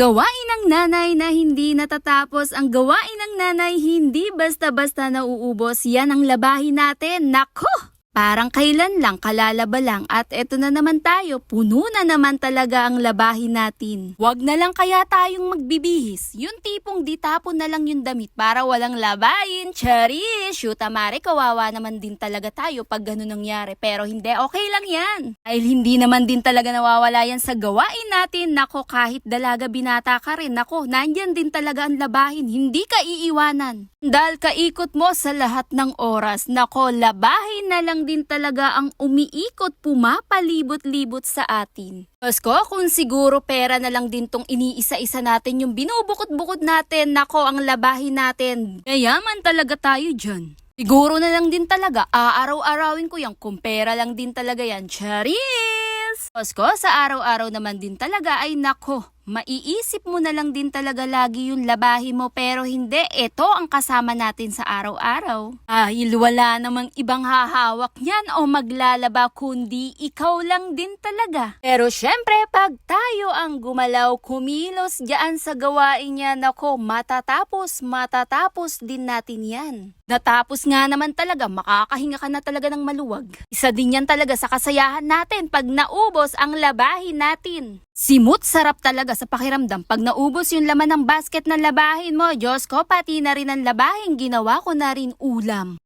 Gawain ng nanay na hindi natatapos. Ang gawain ng nanay hindi basta-basta nauubos. Yan ang labahin natin. Nako! Parang kailan lang, kalalaba lang. At eto na naman tayo, puno na naman talaga ang labahin natin. Huwag na lang kaya tayong magbibihis. Yung tipong di tapon na lang yung damit para walang labahin. Charis! Shoot, amare, kawawa naman din talaga tayo pag ganun nangyari. Pero hindi, okay lang yan. Dahil hindi naman din talaga nawawala yan sa gawain natin. Nako, kahit dalaga binata ka rin. Nako, nandyan din talaga ang labahin. Hindi ka iiwanan. Dahil kaikot mo sa lahat ng oras. Nako, labahin na lang din talaga ang umiikot pumapalibot-libot sa atin. Pasko, kung siguro pera na lang din tong iniisa-isa natin yung binubukod-bukod natin. Nako, ang labahin natin. Yayaman talaga tayo dyan. Siguro na lang din talaga, aaraw-arawin ko yan kung pera lang din talaga yan. Charis! Pasko, sa araw-araw naman din talaga ay nako, maiisip mo na lang din talaga lagi yung labahin mo pero hindi, ito ang kasama natin sa araw-araw. Dahil wala namang ibang hahawak niyan o maglalaba kundi ikaw lang din talaga. Pero syempre, pag tayo ang gumalaw, kumilos diyan sa gawain niya, nako, matatapos, matatapos din natin yan. Natapos nga naman talaga, makakahinga ka na talaga ng maluwag. Isa din yan talaga sa kasayahan natin pag naubos ang labahin natin. Simut sarap talaga sa pakiramdam pag naubos yung laman ng basket ng labahin mo. Diyos ko, pati na rin ang labahin, ginawa ko na rin ulam.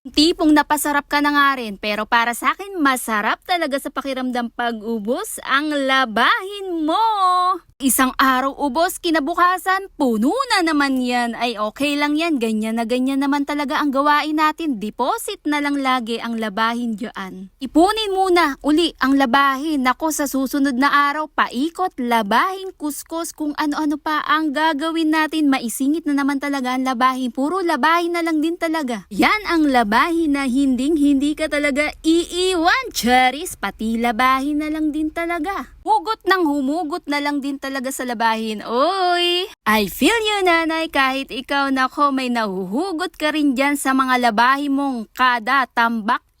Tipong napasarap ka na nga rin, pero para sa akin, masarap talaga sa pakiramdam pag ubos ang labahin mo. Isang araw ubos, kinabukasan, puno na naman yan. Ay okay lang yan, ganyan na ganyan naman talaga ang gawain natin. Deposit na lang lagi ang labahin dyan. Ipunin muna uli ang labahin. Nako sa susunod na araw, paikot, labahin, kuskus, kung ano-ano pa ang gagawin natin. Maisingit na naman talaga ang labahin. Puro labahin na lang din talaga. Yan ang labahin na hinding hindi ka talaga iiwan. Charis, pati labahin na lang din talaga. Hugot ng humugot na lang din talaga sa labahin. Oy! I feel you, nanay, kahit ikaw nako may nahuhugot ka rin dyan sa mga labahin mong kada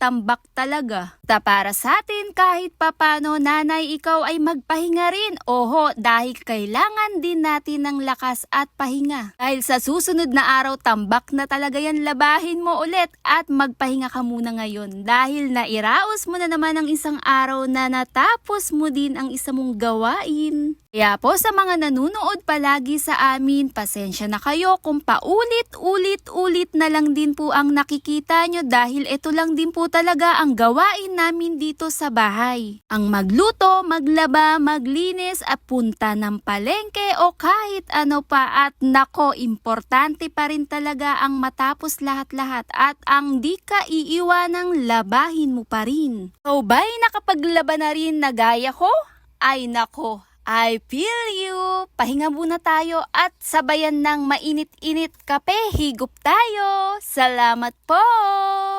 tambak-tambak talaga. Ta para sa atin kahit papano nanay ikaw ay magpahinga rin. Oho, dahil kailangan din natin ng lakas at pahinga. Dahil sa susunod na araw tambak na talaga yan labahin mo ulit at magpahinga ka muna ngayon. Dahil nairaos mo na naman ang isang araw na natapos mo din ang isa mong gawain. Kaya po sa mga nanunood palagi sa amin, pasensya na kayo kung paulit-ulit-ulit na lang din po ang nakikita nyo dahil ito lang din po talaga ang gawain namin dito sa bahay. Ang magluto, maglaba, maglinis at punta ng palengke o kahit ano pa at nako, importante pa rin talaga ang matapos lahat-lahat at ang di ka iiwanang labahin mo pa rin. So ba'y nakapaglaba na rin na gaya ko? Ay nako, I feel you! Pahinga muna tayo at sabayan ng mainit-init kape, higop tayo! Salamat po!